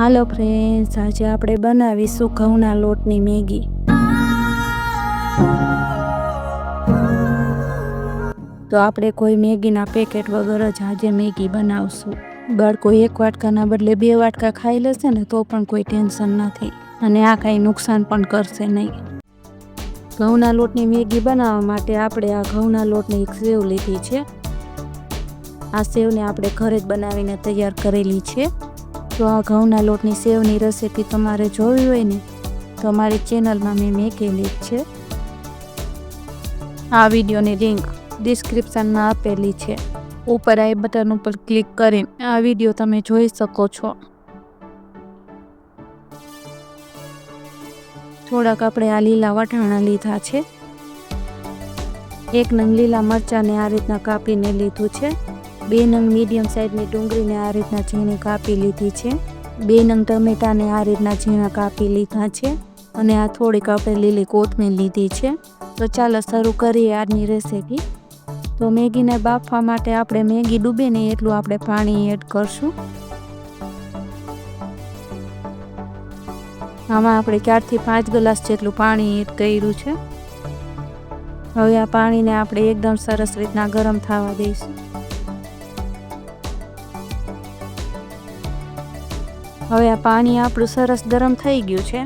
હાલો friends આજે આપણે બનાવીશું ઘઉંના લોટની મેગી. તો આપણે કોઈ મેગીના પેકેટ વગર જ આજે મેગી બનાવશું. બાળકો, એક વાટકાના બદલે બે વાટકા ખાઈ લેશે ને તો પણ કોઈ ટેન્શન નથી. અને આ કાંઈ નુકસાન પણ કરશે નહીં. ઘઉંના લોટની મેગી બનાવવા માટે આપણે આ ઘઉંના લોટની એક સેવ લીધી છે. આ સેવને આપણે ઘરે જ બનાવીને તૈયાર કરેલી છે. તો આ ઘઉંના લોટની સેવની રેસીપી તમારે જોવી હોય ને, તો અમારી ચેનલમાં મેં મેકેલી જ છે. આ વિડીયોની લિંક ડિસ્ક્રિપ્શનમાં આપેલી છે. ઉપર આઈ બટન ઉપર ક્લિક કરીને આ વીડિયો તમે જોઈ શકો છો. થોડાક આપણે આ લીલા વટાણા લીધા છે. એક નંગ લીલા મરચાંને આ રીતના કાપીને લીધું છે. બે નંગ મીડિયમ સાઇઝની ડુંગળીને આ રીતના ઝીણી કાપી લીધી છે. બે નંગ ટમેટાને આ રીતના ઝીણા કાપી લીધા છે અને આ થોડીક આપણે લીલી કોથમીર લીધી છે. તો ચાલો શરૂ કરીએ આજની રેસીપી તો મેગીને બાફવા માટે આપણે મેગી ડૂબે ને એટલું આપણે પાણી એડ કરશું. આમાં આપણે ચારથી પાંચ ગ્લાસ જેટલું પાણી એડ કર્યું છે. હવે આ પાણીને આપણે એકદમ સરસ રીતના ગરમ થવા દઈશું. હવે આ પાણી આપણું સરસ ગરમ થઈ ગયું છે.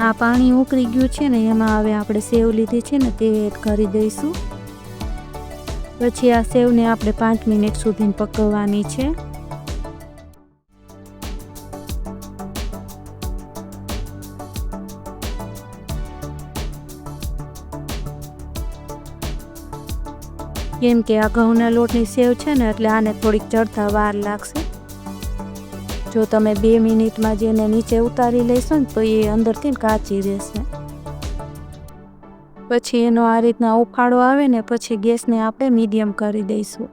આ પાણી ઉકળી ગયું છે ને એમાં હવે આપણે સેવ લીધી છે ને તે એડ કરી દઈશું. પછી આ સેવને આપણે પાંચ મિનિટ સુધી પકવવાની છે. કેમ કે આ ઘઉંના લોટની સેવ છે ને એટલે આને થોડીક ચડતા વાર લાગશે. જો તમે બે મિનિટમાં જેને નીચે ઉતારી લેશો ને, તો એ અંદરથી કાચી રહેશે. પછી એનો આ રીતના ઉફાળો આવે ને, પછી ગેસને આપણે મીડિયમ કરી દઈશું.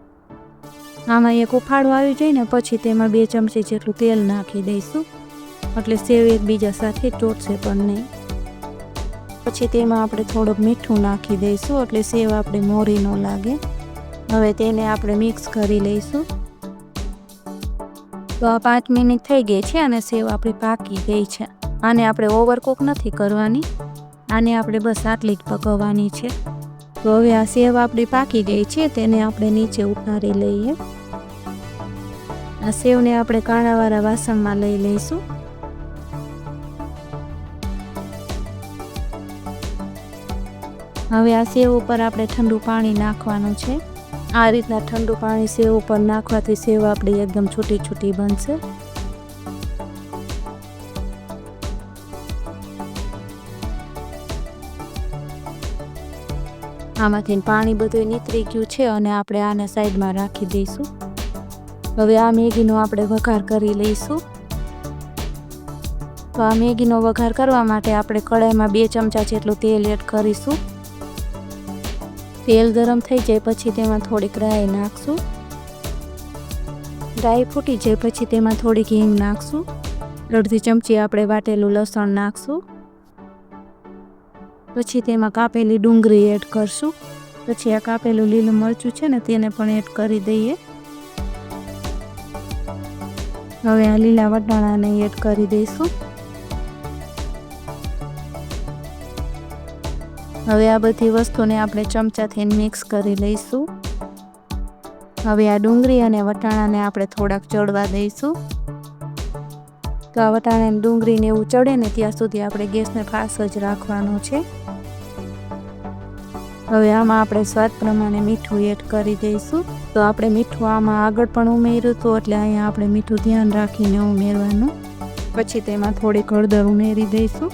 આમાં એક ઉફાળો આવી જાય ને, પછી તેમાં બે ચમચી જેટલું તેલ નાખી દઈશું. એટલે સેવ એકબીજા સાથે ચોટશે પણ નહીં. પછી તેમાં આપણે થોડુંક મીઠું નાખી દઈશું, એટલે સેવ આપણે મોરી ન લાગે. હવે તેને આપણે મિક્સ કરી લઈશું. તો આ પાંચ મિનિટ થઈ ગઈ છે અને સેવ આપણી પાકી ગઈ છે. આને આપણે ઓવરકુક નથી કરવાની. આને આપણે બસ આટલી જ પકવવાની છે. તો હવે આ સેવ આપણી પાકી ગઈ છે, તેને આપણે નીચે ઉતારી લઈએ. આ સેવને આપણે કાણાવાળા વાસણમાં લઈ લઈશું. હવે આ સેવ ઉપર આપણે ઠંડુ પાણી નાખવાનું છે. આ રીતના ઠંડુ પાણી સેવ ઉપર નાખવાથી સેવ આપણી એકદમ છૂટી છૂટી બનશે. આમાંથી પાણી બધું નીતરી ગયું છે અને આપણે આને સાઈડમાં રાખી દઈશું. હવે આ મેગીનો આપણે વઘાર કરી લઈશું. તો આ મેગીનો વઘાર કરવા માટે આપણે કડાઈમાં બે ચમચા જેટલું તેલ એડ કરીશું. તેલ ગરમ થઈ જાય પછી તેમાં થોડીક રાઈ નાખશું. રાઈ ફૂટી જાય પછી તેમાં થોડીક હિંગ નાખશું. અડધી ચમચી આપણે વાટેલું લસણ નાખશું. પછી તેમાં કાપેલી ડુંગળી એડ કરશું. પછી આ કાપેલું લીલું મરચું છે ને તેને પણ એડ કરી દઈએ. હવે આ લીલા વટાણાને એડ કરી દઈશું. હવે આ બધી વસ્તુને આપણે ચમચાથી મિક્સ કરી લઈશું. હવે આ ડુંગળી અને વટાણાને આપણે થોડાક ચડવા દઈશું. તો આ વટાણા ડુંગળીને એવું ચડે ને ત્યાં સુધી આપણે ગેસને ફાસ જ રાખવાનો છે. હવે આમાં આપણે સ્વાદ પ્રમાણે મીઠું એડ કરી દઈશું. તો આપણે મીઠું આમાં આગળ પણ ઉમેર્યું હતું, એટલે અહીંયા આપણે મીઠું ધ્યાન રાખીને ઉમેરવાનું. પછી તેમાં થોડીક હળદર ઉમેરી દઈશું.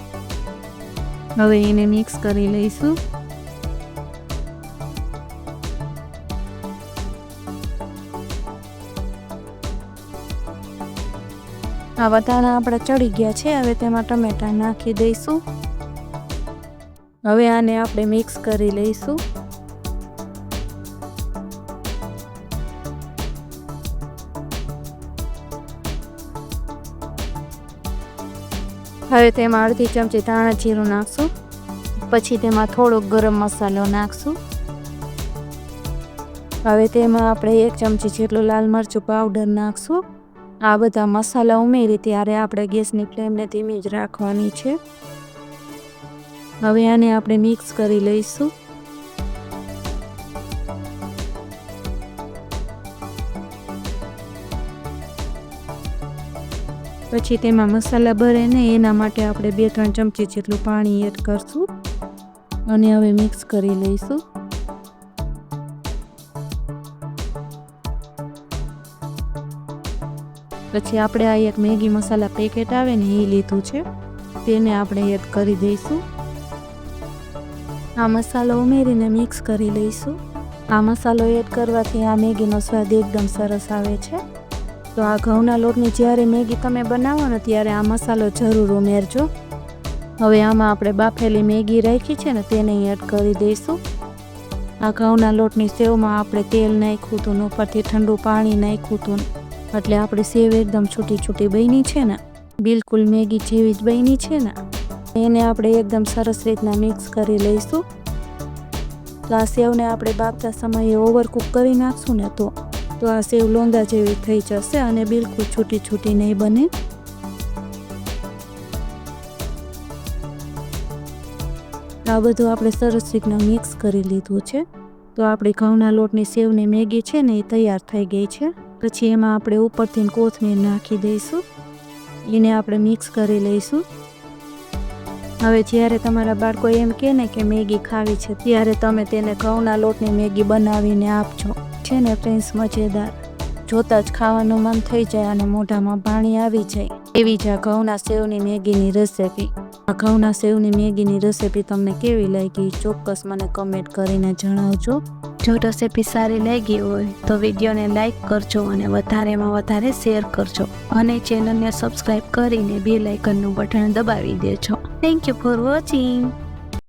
હવે એને મિક્સ કરી લઈશું. આ વટાણા આપણે ચડી ગયા છે, હવે તેમાં ટમેટા નાખી દઈશું. હવે આને આપણે મિક્સ કરી લઈશું. હવે તેમાં અડધી ચમચી ધાણા જીરું નાખશું. પછી તેમાં થોડોક ગરમ મસાલો નાખશું. હવે તેમાં આપણે એક ચમચી જેટલું લાલ મરચું પાવડર નાખશું. આ બધા મસાલા ઉમેરી ત્યારે આપણે ગેસની ફ્લેમને ધીમી જ રાખવાની છે. હવે આને આપણે મિક્સ કરી લઈશું. પછી તેમાં મસાલા ભરે ને એના માટે આપણે બે ત્રણ ચમચી જેટલું પાણી એડ કરશું અને હવે મિક્સ કરી લઈશું. પછી આપણે આ એક મેગી મસાલા પેકેટ આવે ને એ લીધું છે, તેને આપણે એડ કરી દઈશું. આ મસાલો ઉમેરીને મિક્સ કરી લઈશું. આ મસાલો એડ કરવાથી આ મેગીનો સ્વાદ એકદમ સરસ આવે છે. તો આ ઘઉંના લોટની જ્યારે મેગી તમે બનાવો ને ત્યારે આ મસાલો જરૂર ઉમેરજો. હવે આમાં આપણે બાફેલી મેગી રાખી છે ને તેને એડ કરી દઈશું. આ ઘઉંના લોટની સેવમાં આપણે તેલ નાખ્યું હતું ઉપરથી ઠંડુ પાણી નાખ્યું હતું એટલે આપણી સેવ એકદમ છૂટી છૂટી બની છે ને. બિલકુલ મેગી જેવી જ બની છે ને. એને આપણે એકદમ સરસ રીતના મિક્સ કરી લઈશું. તો આ સેવને આપણે બાફતા સમયે ઓવરકુક કરી નાખશું ને તો તો આ સેવ લોંદા જેવી થઈ જશે અને બિલકુલ છૂટી છૂટી નહીં બને. આ બધું આપણે સરસ રીતના મિક્સ કરી લીધું છે. તો આપણી ઘઉંના લોટની સેવની મેગી છે ને એ તૈયાર થઈ ગઈ છે. પછી એમાં આપણે ઉપરથી કોથમીર નાખી દઈશું. એને આપણે મિક્સ કરી લઈશું. હવે જ્યારે તમારા બાળકો એમ કહે ને કે મેગી ખાવી છે, ત્યારે તમે તેને ઘઉંના લોટની મેગી બનાવીને આપજો. છે ને પ્રિન્સ મજેદાર. જોતા જ ખાવાનું મન થઈ જાય અને મોઢામાં પાણી આવી જાય. એવી જ આ ઘઉંના સેવની મેગીની રેસેપી આ ઘઉંના સેવની મેગીની રેસેપી તમને કેવી લાગી? ચોક્કસ મને કમેન્ટ કરીને જણાવજો. જો રેસેપી સારી લાગી હોય તો વિડીયોને લાઇક કરજો અને વધારેમાં વધારે શેર કરજો. અને ચેનલને સબસ્ક્રાઈબ કરીને બે લાઇકનનું બટન દબાવી દેજો. Thank you for watching